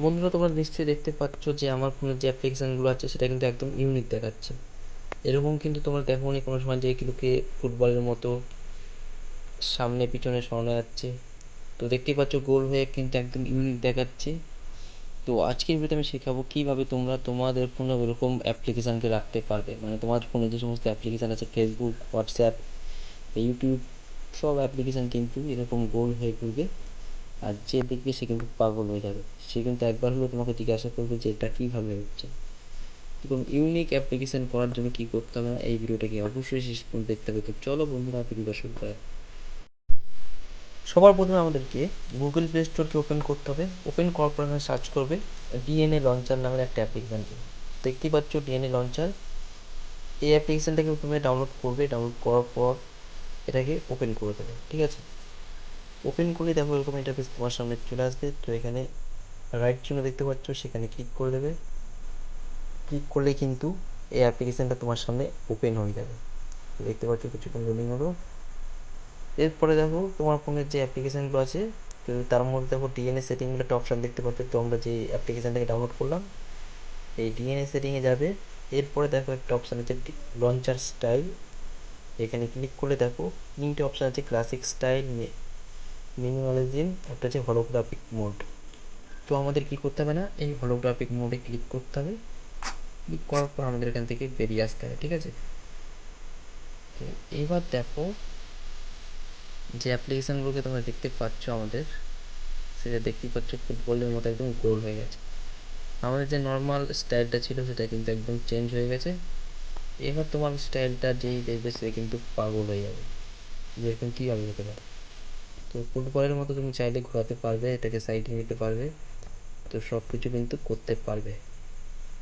বন্ধুরা, তোমরা নিশ্চয়ই দেখতে পাচ্ছ যে আমার ফোনের যে অ্যাপ্লিকেশানগুলো আছে, সেটা কিন্তু একদম ইউনিক দেখাচ্ছে। এরকম কিন্তু তোমরা দেখো নি কোনো সময় যে এগুলোকে ফুটবলের মতো সামনে পিছনে সরানো যাচ্ছে। তো দেখতেই পাচ্ছ গোল হয়ে কিন্তু একদম ইউনিক দেখাচ্ছে। তো আজকের ভিডিওতে আমি শেখাবো কীভাবে তোমরা তোমাদের ফোনে ওরকম অ্যাপ্লিকেশানকে রাখতে পারবে। মানে তোমার ফোনে যে সমস্ত অ্যাপ্লিকেশান আছে ফেসবুক হোয়াটসঅ্যাপ ইউটিউব সব অ্যাপ্লিকেশান কিন্তু এরকম গোল হয়ে ঘুরবে। আর যে দেখবে সে কিন্তু পাগল হয়ে যাবে। সে কিন্তু একবার হলেও তোমাকে জিজ্ঞাসা করবে যে এটা কীভাবে হচ্ছে? এবং ইউনিক অ্যাপ্লিকেশান করার জন্য কী করতে হবে এই ভিডিওটাকে অবশ্যই শেষ পর্যন্ত দেখতে হবে। তো চলো বন্ধুরা ভিডিওটা শুরু করা সবার প্রথমে আমাদেরকে গুগল প্লে স্টোরকে ওপেন করতে হবে। ওপেন করার পর সার্চ করবে ডিএনএ লঞ্চার নামের একটা অ্যাপ্লিকেশান দেখতেই পাচ্ছ ডিএনএ লঞ্চার এই অ্যাপ্লিকেশানটাকে প্রথমে ডাউনলোড করবে। ডাউনলোড করার পর এটাকে ওপেন করে দেবে। ঠিক আছে? ওপেন করে দেখো এরকম ইন্টারফেস তোমার সামনে চলে আসবে। তো এখানে রাইট চিহ্ন দেখতে পাচ্ছ, সেখানে ক্লিক করে দেবে। ক্লিক করলে কিন্তু এই অ্যাপ্লিকেশানটা তোমার সামনে ওপেন হয়ে যাবে। দেখতে পাচ্ছ কিছুক্ষণ লোডিং হলো। এরপরে দেখো, তোমার ফোনের যে অ্যাপ্লিকেশানগুলো আছে, তো তার মধ্যে দেখো ডিএনএ সেটিং বলে একটা অপশান দেখতে পাচ্ছ, তো আমরা যে অ্যাপ্লিকেশানটাকে ডাউনলোড করলাম, এই ডিএনএ সেটিংয়ে যাবে। এরপরে দেখো একটা অপশান আছে লঞ্চার স্টাইল এখানে ক্লিক করলে দেখো তিনটে অপশান আছে ক্লাসিক স্টাইল মিনিমালিজম একটা হচ্ছে হলোগ্রাফিক মোড তো আমাদের কী করতে হবে না, এই হলোগ্রাফিক মোডে ক্লিক করতে হবে। ক্লিক করার পর আমাদের এখান থেকে বেরিয়ে আসতে হবে, ঠিক আছে? এবার দেখো, যে অ্যাপ্লিকেশানগুলোকে তোমরা দেখতে পাচ্ছ আমাদের, সেটা দেখতেই পাচ্ছ ফুটবলের মতো একদম গোল হয়ে গেছে। আমাদের যে নর্মাল স্টাইলটা ছিল, সেটা কিন্তু একদম চেঞ্জ হয়ে গেছে। এবার তোমার স্টাইলটা যেই দেখবে সে কিন্তু পাগল হয়ে যাবে। যেরকম কীভাবে হতে পারে? তো ফুটবলের মতো তুমি চাইলে ঘোরাতে পারবে, এটাকে সাইডে নিতে পারবে। তো সব কিছু কিন্তু করতে পারবে।